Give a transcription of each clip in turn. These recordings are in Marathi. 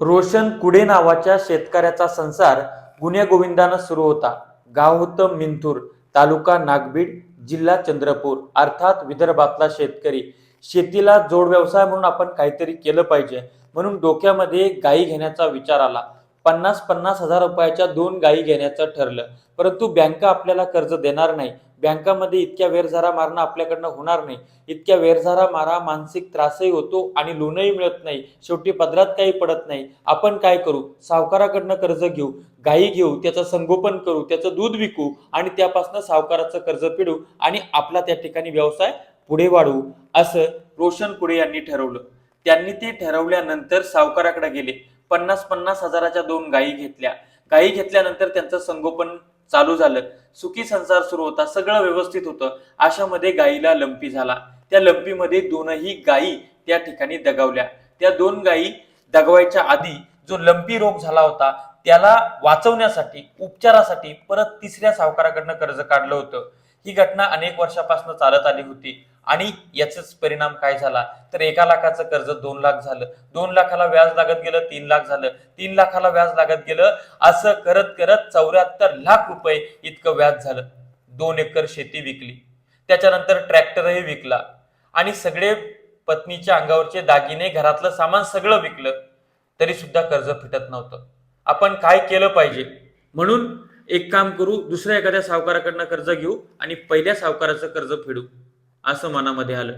रोशन कुडे नावाच्या शेतकऱ्याचा संसार गुण्यागोविंदानं सुरू होता. गाव होतं मिंथूर तालुका नागबीड जिल्हा चंद्रपूर अर्थात विदर्भातला शेतकरी. शेतीला जोड व्यवसाय म्हणून आपण काहीतरी केलं पाहिजे. म्हणून डोक्यामध्ये गायी घेण्याचा विचार आला. पन्नास पन्नास हजार रुपयाच्या दोन गायी घेण्याचं ठरलं. परंतु बँका आपल्याला कर्ज देणार नाही. बँकामध्ये इतक्या वेरझारा मारणं आपल्याकडनं होणार नाही. इतक्या वेरझारा मारा मानसिक त्रासही होतो आणि लोनही मिळत नाही. शेवटी पदरात काही पडत नाही. आपण काय करू? सावकाराकडनं कर्ज घेऊ. गायी घेऊ त्याचं संगोपन करू त्याचं दूध विकू आणि त्यापासून सावकाराचं कर्ज फेडू आणि आपला त्या ठिकाणी व्यवसाय पुढे वाढवू असं रोशन कुडे यांनी ठरवलं. त्यांनी ते ठरवल्यानंतर सावकाराकडे गेले. पन्नास पन्नास हजाराच्या दोन गायी घेतल्या. गायी घेतल्यानंतर त्यांचं संगोपन चालू झालं. सुखी संसार सुरू होता. सगळं व्यवस्थित होतं. अशामध्ये गायीला लंपी झाला. त्या लंपीमध्ये दोनही गायी त्या ठिकाणी दगावल्या. त्या दोन गायी दगवायच्या आधी जो लंपी रोग झाला होता त्याला वाचवण्यासाठी उपचारासाठी परत तिसऱ्या सावकाराकडनं कर्ज काढलं होतं. ही घटना अनेक वर्षापासून चालत आली होती. आणि याचाच परिणाम काय झाला? तर एका लाखाचं कर्ज दोन लाख झालं. दोन लाखाला व्याज लागत गेलं तीन लाख झालं. तीन लाखाला व्याज लागत गेलं असं करत करत चौऱ्याहत्तर लाख रुपये इतकं व्याज झालं. दोन एकर शेती विकली. त्याच्यानंतर ट्रॅक्टरही विकला. आणि सगळे पत्नीच्या अंगावरचे दागिने घरातलं सामान सगळं विकलं. तरी सुद्धा कर्ज फिटत नव्हतं. आपण काय केलं पाहिजे? म्हणून एक काम करू दुसऱ्या एखाद्या सावकाराकडनं कर्ज घेऊ आणि पहिल्या सावकाराचं कर्ज फेडू. असं मनामध्ये आलं.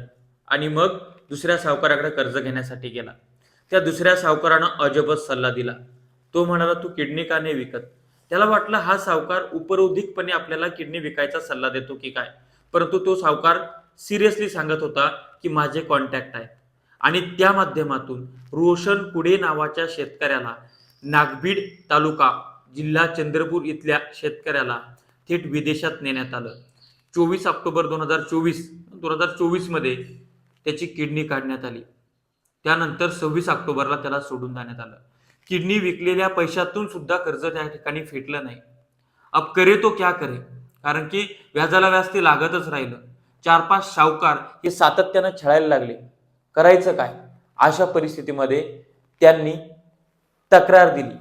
आणि मग दुसऱ्या सावकाराकडे कर्ज घेण्यासाठी गेला. त्या दुसऱ्या सावकारानं अजबच सल्ला दिला. तो म्हणाला तू किडनी का नाही विकत? त्याला वाटलं हा सावकार उपरोधिकपणे आपल्याला किडनी विकायचा सल्ला देतो की काय? परंतु तो सावकार सिरियसली सांगत होता की माझे कॉन्टॅक्ट आहेत. आणि त्या माध्यमातून रोशन कुडे नावाच्या शेतकऱ्याला नागबीड तालुका जिल्हा चंद्रपूर इथल्या शेतकऱ्याला थेट विदेशात नेण्यात आलं. चोवीस ऑक्टोबर दोन हजार चोवीस दोन हजार चोवीसमध्ये त्याची किडनी काढण्यात आली. त्यानंतर सव्वीस ऑक्टोबरला त्याला सोडून जाण्यात आलं. किडनी विकलेल्या पैशातून सुद्धा कर्ज त्या ठिकाणी फेटलं नाही. अब करे तो क्या करे? कारण की व्याजाला व्याज ते लागतच राहिलं. चार पाच सावकार हे सातत्यानं छळायला लागले. करायचं काय? अशा परिस्थितीमध्ये त्यांनी तक्रार दिली.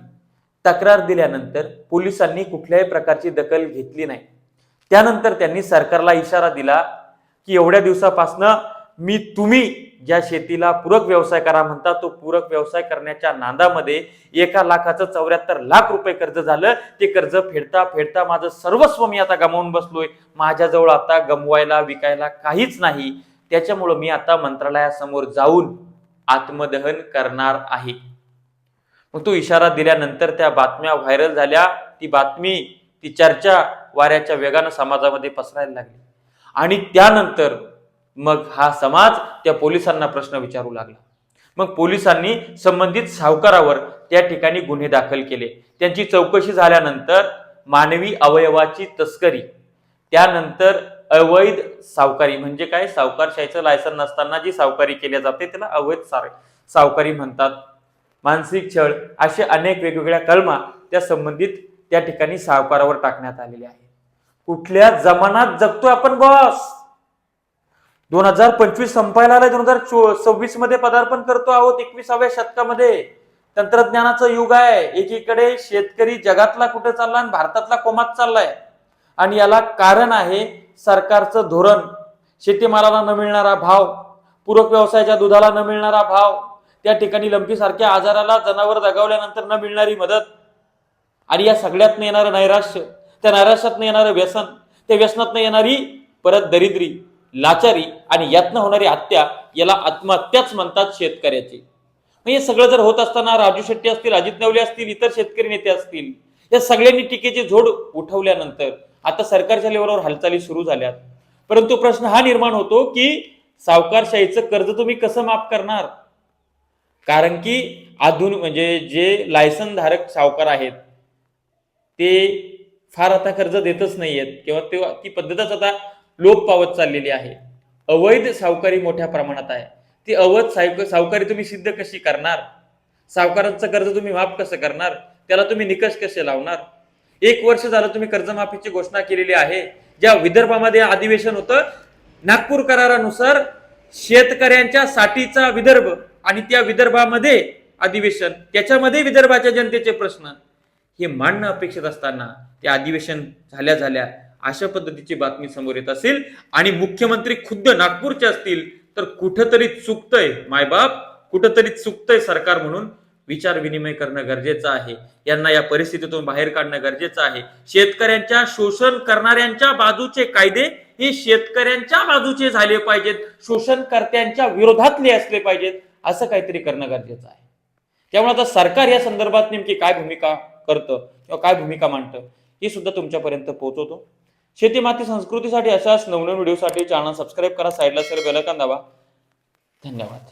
तक्रार दिल्यानंतर पोलिसांनी कुठल्याही प्रकारची दखल घेतली नाही. त्यानंतर त्यांनी सरकारला इशारा दिला की एवढ्या दिवसापासनं मी तुम्ही ज्या शेतीला पूरक व्यवसाय करा म्हणता तो पूरक व्यवसाय करण्याच्या नांदामध्ये एका लाखाचं चौऱ्याहत्तर लाख रुपये कर्ज झालं. ते कर्ज फेडता फेडता माझं सर्वस्व मी आता गमावून बसलोय. माझ्याजवळ आता गमवायला विकायला काहीच नाही. त्याच्यामुळं मी आता मंत्रालयासमोर जाऊन आत्मदहन करणार आहे. मग तो इशारा दिल्यानंतर त्या बातम्या व्हायरल झाल्या. ती बातमी ती चर्चा वाऱ्याच्या वेगानं समाजामध्ये पसरायला लागली. आणि त्यानंतर मग हा समाज त्या पोलिसांना प्रश्न विचारू लागला. मग पोलिसांनी संबंधित सावकारावर त्या ठिकाणी गुन्हे दाखल केले. त्यांची चौकशी झाल्यानंतर मानवी अवयवाची तस्करी त्यानंतर अवैध सावकारी म्हणजे काय? सावकारशाहीचं लायसन नसताना जी सावकारी केली जाते त्याला अवैध सावकारी म्हणतात. मानसिक छळ असे अनेक वेगवेगळ्या कलमा त्या संबंधित त्या ठिकाणी सावकारावर टाकण्यात आलेले आहेत. कुठल्या जमानात जगतोय आपण बॉस? दोन हजार पंचवीस संपायला आलाय दोन हजार सव्वीसमध्ये पदार्पण करतो आहोत एकविसाव्या शतकामध्ये. तंत्रज्ञानाचं युग आहे. एकीकडे शेतकरी जगातला कुठे चालला आणि भारतातला कोमात चाललाय. आणि याला कारण आहे सरकारचं धोरण. शेतीमालाला न मिळणारा भाव पूरक व्यवसायाच्या दुधाला न मिळणारा भाव त्या ठिकाणी लंपीसारख्या आजाराला जनावर दगावल्यानंतर न मिळणारी मदत. आणि या सगळ्यातनं येणारं नैराश्य. त्या नैराश्यातनं येणारं व्यसन त्या व्यसनातनं येणारी परत दरिद्री लाचारी आणि यातनं होणारी हत्या याला आत्महत्याच म्हणतात शेतकऱ्याची. हे सगळं जर होत असताना राजू शेट्टी असतील अजित नवले असतील इतर शेतकरी नेते असतील या सगळ्यांनी टीकेची झोड उठवल्यानंतर आता सरकारच्या लेवलवर हालचाली सुरू झाल्यात. परंतु प्रश्न हा निर्माण होतो की सावकारशाहीचं कर्ज तुम्ही कसं माफ करणार? कारण की आधुनिक म्हणजे जे लायसन धारक सावकार आहेत ते फार आता कर्ज देतच नाहीयेत. किंवा ते ती पद्धतच आता लोप पावत चाललेली आहे. अवैध सावकारी मोठ्या प्रमाणात आहे. ती अवैध सावक सावकारी तुम्ही सिद्ध कशी करणार? सावकारांचं कर्ज तुम्ही माफ कसं करणार? त्याला तुम्ही निकष कसे लावणार? एक वर्ष झालं तुम्ही कर्जमाफीची घोषणा केलेली आहे. ज्या विदर्भामध्ये अधिवेशन होतं नागपूर करारानुसार शेतकऱ्यांच्या साठीचा विदर्भ आणि त्या विदर्भामध्ये अधिवेशन त्याच्यामध्ये विदर्भाच्या जनतेचे प्रश्न. हे मांडणं अपेक्षित असताना ते अधिवेशन झाल्या झाल्या अशा पद्धतीची बातमी समोर येत असेल. आणि मुख्यमंत्री खुद्द नागपूरचे असतील तर कुठंतरी चुकतंय मायबाप कुठंतरी चुकतंय सरकार म्हणून विचार विनिमय करणं गरजेचं आहे. यांना या परिस्थितीतून बाहेर काढणं गरजेचं आहे. शेतकऱ्यांच्या शोषण करणाऱ्यांच्या बाजूचे कायदे हे शेतकऱ्यांच्या बाजूचे झाले पाहिजेत. शोषणकर्त्यांच्या विरोधातले असले पाहिजेत. असं काहीतरी करणं गरजेचं आहे. त्यामुळे आता सरकार या संदर्भात नेमकी काय भूमिका करतं किंवा काय भूमिका मांडतं हे सुद्धा तुमच्यापर्यंत पोहोचवतो. शेती माती संस्कृतीसाठी अशाच नवनवीन व्हिडिओसाठी चॅनल सबस्क्राईब करा साईडला सर बेलकन दाबा. धन्यवाद.